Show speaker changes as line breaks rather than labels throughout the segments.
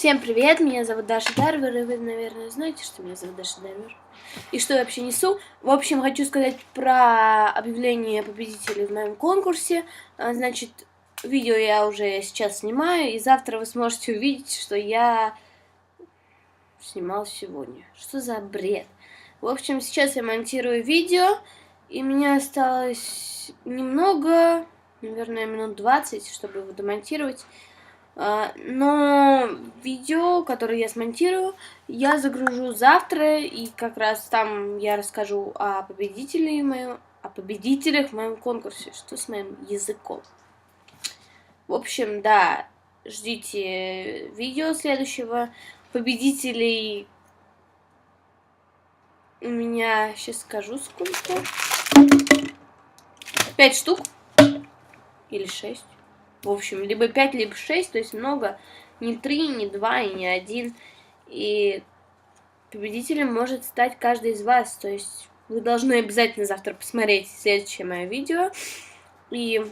Всем привет, меня зовут Даша Дарвер, и вы, наверное, знаете, что меня зовут Даша Дарвер. И что я вообще несу. В общем, хочу сказать про объявление победителей в моем конкурсе. А, Значит, видео я уже сейчас снимаю, и завтра вы сможете увидеть, что я снимал сегодня. Что за бред? В общем, сейчас я монтирую видео, и мне осталось немного, наверное, минут 20, чтобы его домонтировать. А, Но видео, которое я смонтирую, я загружу завтра, и как раз там я расскажу о победителе моем, о победителях в моем конкурсе. Что с моим языком? В общем, да, ждите видео следующего. Победителей у меня, сейчас скажу сколько. Пять штук. Или шесть. В общем, либо 5, либо 6, то есть много. Не 3, не 2 и не 1. И победителем может стать каждый из вас. То есть вы должны обязательно завтра посмотреть следующее мое видео. И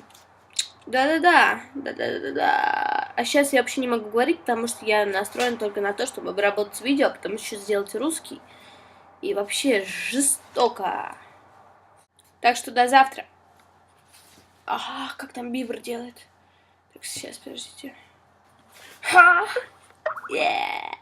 да-да-да, да-да-да-да. А сейчас я вообще не могу говорить, потому что я настроен только на то, чтобы обработать видео, а потом еще сделать русский. И вообще жестоко. Так что до завтра. Ага, как там Бибер делает? Так, сейчас, подождите. Ха! Yeah.